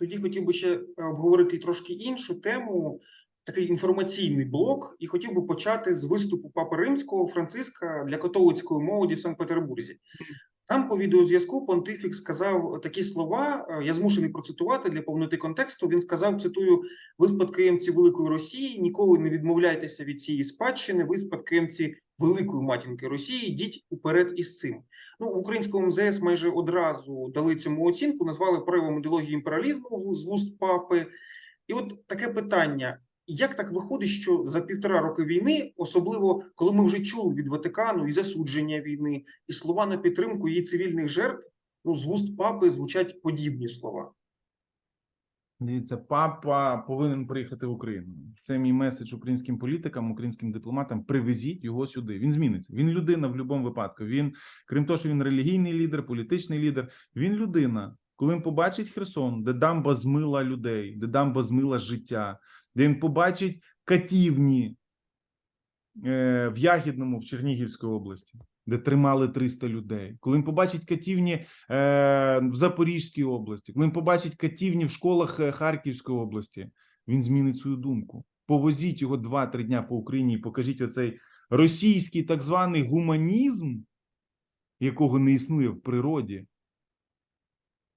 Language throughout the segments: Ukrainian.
тоді хотів би ще е, обговорити трошки іншу тему, такий інформаційний блок, і хотів би почати з виступу Папи Римського Франциска для католицької молоді в Санкт-Петербурзі. Там по відеозв'язку понтифік сказав такі слова. е, Я змушений процитувати для повноти контексту. Він сказав: цитую: ви спадкоємці великої Росії, ніколи не відмовляйтеся від цієї спадщини. Ви спадкоємці великої матінки Росії. Йдіть уперед із цим. Ну в українському МЗС майже одразу дали цьому оцінку, назвали проявом ідеології імперіалізму з вуст папи. І от таке питання: як так виходить, що за півтора роки війни, особливо коли ми вже чули від Ватикану і засудження війни, і слова на підтримку її цивільних жертв, ну з вуст папи звучать подібні слова. Дивіться, папа повинен приїхати в Україну. Це мій меседж українським політикам, українським дипломатам. Привезіть його сюди. Він зміниться. Він людина в будь-якому випадку. Він, крім того, що він релігійний лідер, політичний лідер. Він людина. Коли він побачить Херсон, де дамба змила людей, де дамба змила життя, де він побачить катівні в Ягідному в Чернігівській області, де тримали 300 людей. Коли він побачить катівні е, в Запорізькій області, коли він побачить катівні в школах е, Харківської області, він змінить свою думку. Повозіть його 2-3 дня по Україні і покажіть оцей російський так званий гуманізм, якого не існує в природі.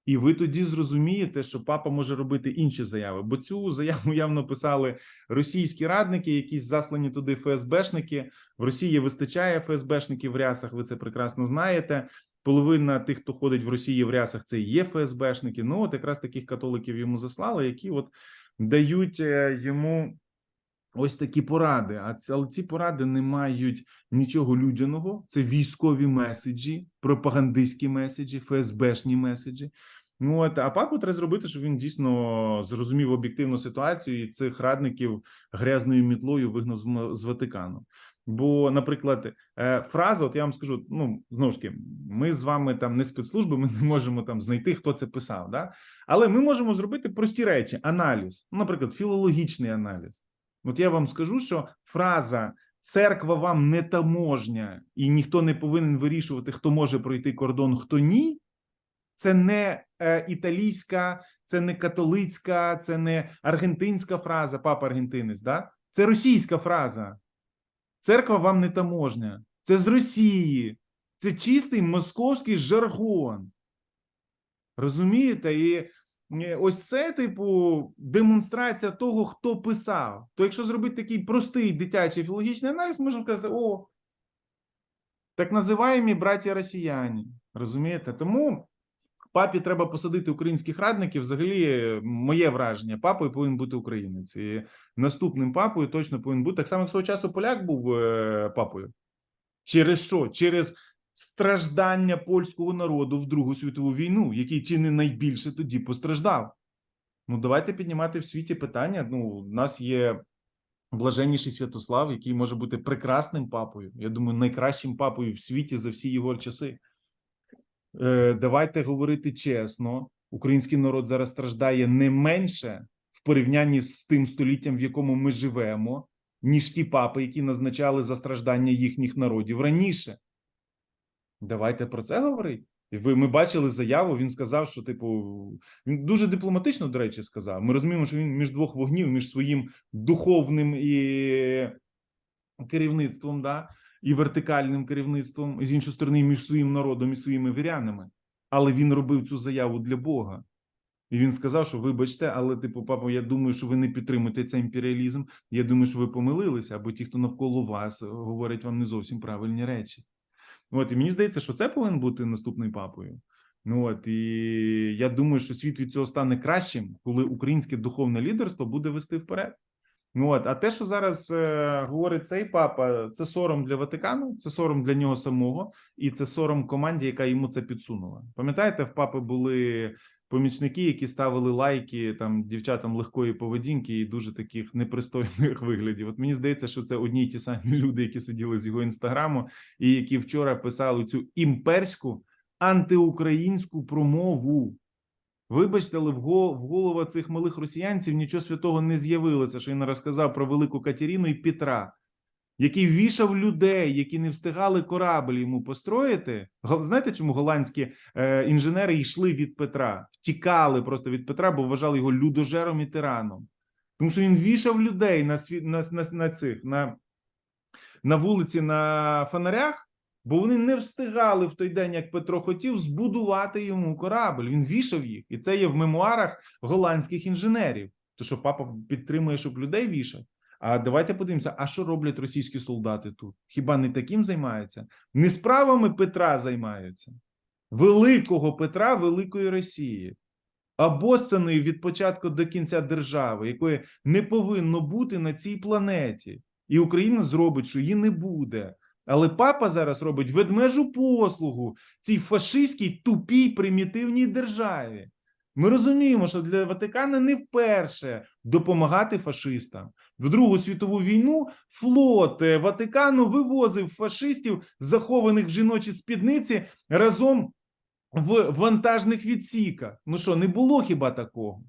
І ви тоді зрозумієте, що папа може робити інші заяви, бо цю заяву явно писали російські радники, якісь заслані туди ФСБшники. В Росії вистачає ФСБшників в рясах. Ви це прекрасно знаєте. Половина тих, хто ходить в Росії в рясах, це є ФСБшники. Ну, от якраз таких католиків йому заслали, які от дають е, йому ось такі поради. А ці, але ці поради не мають нічого людяного. Це військові меседжі, пропагандистські меседжі, ФСБшні меседжі. Ну от а папу треба зробити, щоб він дійсно зрозумів об'єктивну ситуацію і цих радників грязною мітлою вигнав з, з Ватикану. Бо, наприклад, е, фраза, от я вам скажу, ну знову ж таки, ми з вами там не спецслужби, ми не можемо там знайти, хто це писав. Да? Але ми можемо зробити прості речі: аналіз, ну, наприклад, філологічний аналіз. От я вам скажу, що фраза церква вам не таможня, і ніхто не повинен вирішувати, хто може пройти кордон, хто ні. Це не е, італійська, це не католицька, це не аргентинська фраза, папа аргентинець. Да? Це російська фраза. Церква вам не таможня. Це з Росії. Це чистий московський жаргон. Розумієте? І ось це, типу, демонстрація того, хто писав. То якщо зробити такий простий дитячий філологічний аналіз, можна сказати: о, так називаємі браття росіяни. Розумієте? Тому папі треба посадити українських радників. Взагалі, е, моє враження, папою повинен бути українець. І наступним папою точно повинен бути так само, як свого часу поляк був е, папою. Через що? Через страждання польського народу в Другу світову війну, який чи не найбільше тоді постраждав. Ну, давайте піднімати в світі питання. Ну, у нас є блаженніший Святослав, який може бути прекрасним папою. Я думаю, найкращим папою в світі за всі його часи. Е, давайте говорити чесно. Український народ зараз страждає не менше в порівнянні з тим століттям, в якому ми живемо, ніж ті папи, які назначали за страждання їхніх народів раніше. Давайте про це говорити. Ви ми бачили заяву. Він сказав, що типу він дуже дипломатично, до речі, сказав. Ми розуміємо, що він між двох вогнів, між своїм духовним і керівництвом, да, і вертикальним керівництвом, і з іншої сторони, між своїм народом і своїми вірянами. Але він робив цю заяву для Бога. І він сказав, що вибачте, але типу, папа, я думаю, що ви не підтримуєте цей імперіалізм. Я думаю, що ви помилилися, або ті, хто навколо вас говорять вам не зовсім правильні речі. От і мені здається, що це повинен бути наступною папою. Ну от і я думаю, що світ від цього стане кращим, коли українське духовне лідерство буде вести вперед. Ну от, а те, що зараз е, говорить цей папа, це сором для Ватикану, це сором для нього самого, і це сором команді, яка йому це підсунула. Пам'ятаєте, в папи були помічники, які ставили лайки там дівчатам легкої поведінки і дуже таких непристойних виглядів. От мені здається, що це одні й ті самі люди, які сиділи з його інстаграму, і які вчора писали цю імперську антиукраїнську промову. Вибачте, але в го- в голову цих малих росіянців нічого святого не з'явилося, що він розказав про велику Катерину і Петра. який вішав людей, які не встигали корабль йому построїти. Знаєте, чому голландські е, інженери йшли від Петра, втікали просто від Петра, бо вважали його людожером і тираном. Тому що він вішав людей на світ на, на, на цих на, на вулиці на фонарях, бо вони не встигали в той день, як Петро хотів, збудувати йому корабль. Він вішав їх, і це є в мемуарах голландських інженерів. То що папа підтримує, щоб людей вішав. А давайте подивимося, а що роблять російські солдати тут? Хіба не таким займаються? Не справами Петра займаються, великого Петра, великої Росії, обоссаної від початку до кінця держави, якої не повинно бути на цій планеті. І Україна зробить, що її не буде. Але папа зараз робить ведмежу послугу цій фашистській тупій примітивній державі. Ми розуміємо, що для Ватикана не вперше допомагати фашистам. В Другу світову війну флот е, Ватикану вивозив фашистів, захованих в жіночі спідниці, разом в вантажних відсіках. Ну що, не було хіба такого?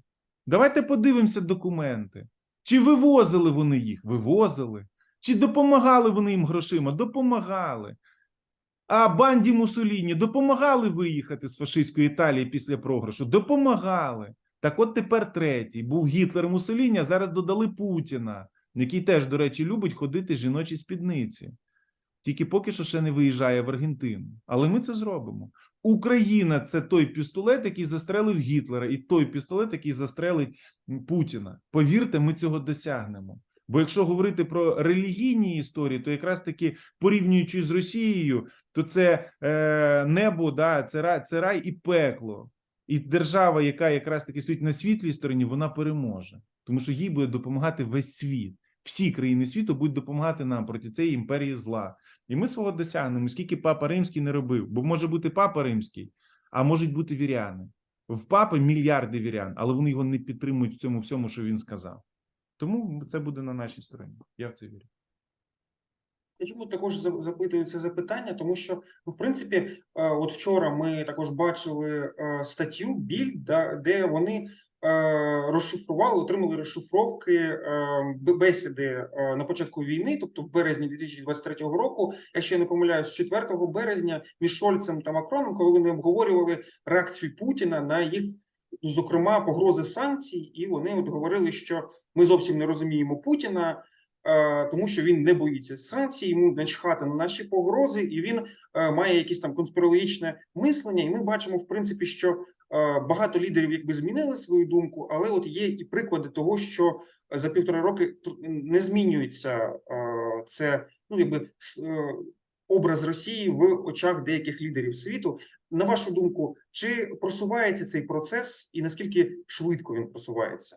Давайте подивимося документи. Чи вивозили вони їх? Вивозили. Чи допомагали вони їм грошима? Допомагали. А банді Мусоліні допомагали виїхати з фашистської Італії після програшу? Допомагали. Так от тепер третій. Був Гітлер Мусоліні, а зараз додали Путіна, який теж, до речі, любить ходити в жіночій спідниці. Тільки поки що ще не виїжджає в Аргентину. Але ми це зробимо. Україна це той пістолет, який застрелив Гітлера, і той пістолет, який застрелить Путіна. Повірте, ми цього досягнемо. Бо якщо говорити про релігійні історії, то якраз таки порівнюючи з Росією, то це е, небо, да, це рай, це рай і пекло. І держава, яка якраз таки стоїть на світлій стороні, вона переможе, тому що їй буде допомагати весь світ. Всі країни світу будуть допомагати нам проти цієї імперії зла. І ми свого досягнемо, скільки папа римський не робив. Бо може бути папа римський, а можуть бути віряни. В папи мільярди вірян, але вони його не підтримують в цьому всьому, що він сказав. Тому це буде на нашій стороні. Я в це вірю. Я чому також за- запитую це запитання, тому що, ну, в принципі, е, от вчора ми також бачили е, статтю Більд, де вони е, розшифрували, отримали розшифровки бесіди на початку війни, тобто в березні 2023 року, якщо я не помиляюсь, 4 березня між Шольцем та Макроном, коли вони обговорювали реакцію Путіна на їх. Зокрема, погрози санкцій, і вони от говорили, що ми зовсім не розуміємо Путіна, е, тому що він не боїться санкцій, йому начхати на наші погрози, і він е, має якесь там конспірологічне мислення. І ми бачимо, в принципі, що е, багато лідерів якби змінили свою думку, але от є і приклади того, що за півтора роки не змінюється це, ну якби образ Росії в очах деяких лідерів світу. На вашу думку, чи просувається цей процес, і наскільки швидко він просувається?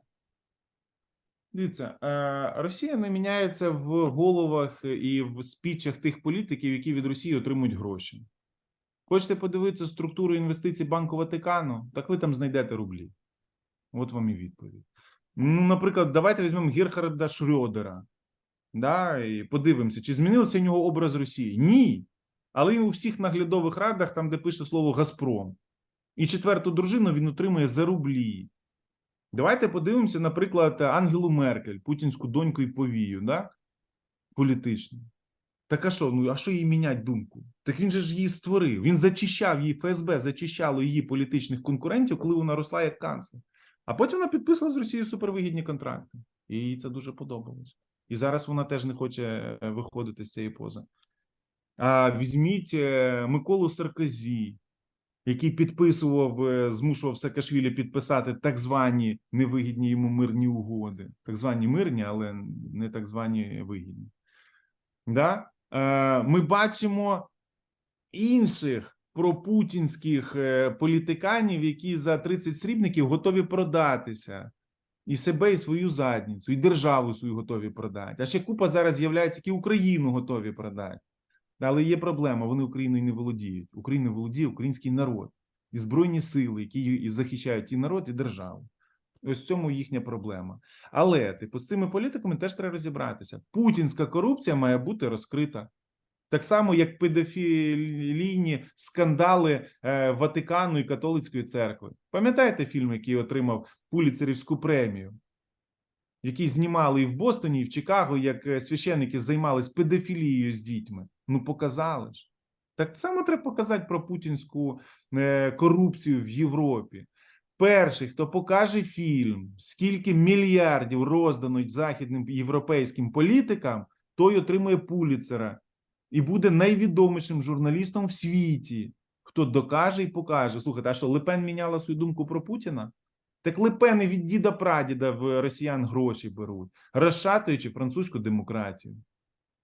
Дивіться, е, Росія не міняється в головах і в спічах тих політиків, які від Росії отримують гроші. Хочете подивитися структуру інвестицій Банку Ватикану? Так ви там знайдете рублі. От вам і відповідь. Ну, наприклад, давайте візьмемо Герхарда Шрёдера. Да, і подивимося, чи змінився в нього образ Росії? Ні. Але він у всіх наглядових радах, там, де пише слово Газпром. І четверту дружину він отримує за рублі. Давайте подивимося, наприклад, Ангелу Меркель, путінську доньку і повію, да? політичну. Так а що, ну а що їй міняти думку? Так він же ж її створив. Він зачищав її ФСБ, зачищало її політичних конкурентів, коли вона росла як канцлер. А потім вона підписала з Росією супервигідні контракти. І їй це дуже подобалось. І зараз вона теж не хоче е, виходити з цієї пози. А візьміть е, Миколу Саркозі, який підписував, е, змушував Саакашвілі підписати так звані невигідні йому мирні угоди. Так звані мирні, але не так звані вигідні. Да? Ми бачимо інших пропутінських політиканів, які за 30 срібників готові продатися. І себе, і свою задницю, і державу свою готові продати. А ще купа зараз з'являється, які Україну готові продати. Але є проблема: вони Україною не володіють. Україною володіє український народ і збройні сили, які і захищають і народ, і державу. Ось в цьому їхня проблема. Але типу, з цими політиками теж треба розібратися. Путінська корупція має бути розкрита. Так само, як педофілійні скандали е, Ватикану і католицької церкви. Пам'ятаєте фільм, який отримав Пуліцерівську премію? який знімали і в Бостоні, і в Чикаго, як е, священники займались педофілією з дітьми. Ну, показали ж. Так само треба показати про путінську е, корупцію в Європі. Перший, хто покаже фільм, скільки мільярдів роздано західним європейським політикам, той отримує Пуліцера і буде найвідомішим журналістом в світі, хто докаже і покаже. Слухайте, а що Лепен міняла свою думку про Путіна? Так Лепени від діда прадіда в росіян гроші беруть, розшатуючи французьку демократію,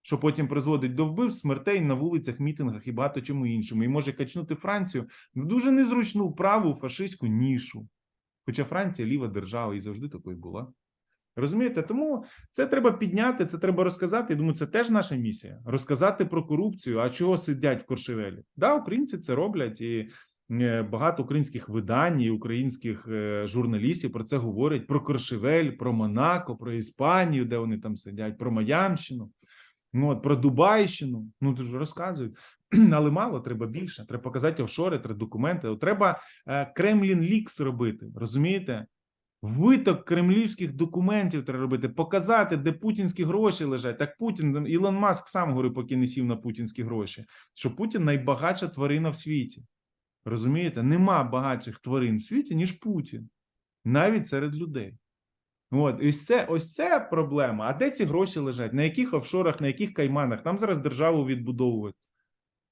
що потім призводить до вбивств, смертей на вулицях, мітингах і багато чому іншому, і може качнути Францію в дуже незручну праву фашистську нішу. Хоча Франція ліва держава і завжди такою була. Розумієте? Тому це треба підняти, це треба розказати. Я думаю, це теж наша місія. Розказати про корупцію. А чого сидять в Коршевелі? Да, українці це роблять, і е, багато українських видань, і українських е, журналістів про це говорять: про Коршевель, про Монако, про Іспанію, де вони там сидять, про Маямщину. Ну, от про Дубайщину, ну дуже розказують, але мало, треба більше. Треба показати офшори, треба документи. Треба е, Кремлін Лікс робити, розумієте? Виток кремлівських документів треба робити, показати, де путінські гроші лежать. Так Путін, Ілон Маск сам говорив, поки не сів на путінські гроші, що Путін найбагатша тварина в світі. Розумієте? Нема багатших тварин в світі, ніж Путін, навіть серед людей. От, і ось це, ось це проблема. А де ці гроші лежать? На яких офшорах, на яких кайманах? Нам зараз державу відбудовувати.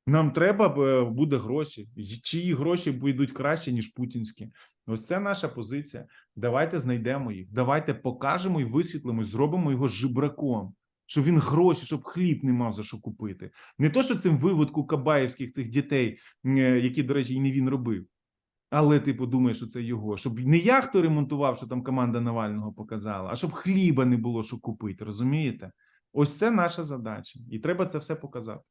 Нам треба е, буде гроші. Чиї гроші будуть краще, ніж путінські. Ось це наша позиція. Давайте знайдемо їх. Давайте покажемо і висвітлимо, і зробимо його жебраком. Щоб він гроші, щоб хліб не мав за що купити. Не то, що цим виводку кабаївських цих дітей, е, які, до речі, і не він робив. Але типу думаєш, що це його. Щоб не яхту ремонтував, що там команда Навального показала, а щоб хліба не було що купити. Розумієте? Ось це наша задача, і треба це все показати.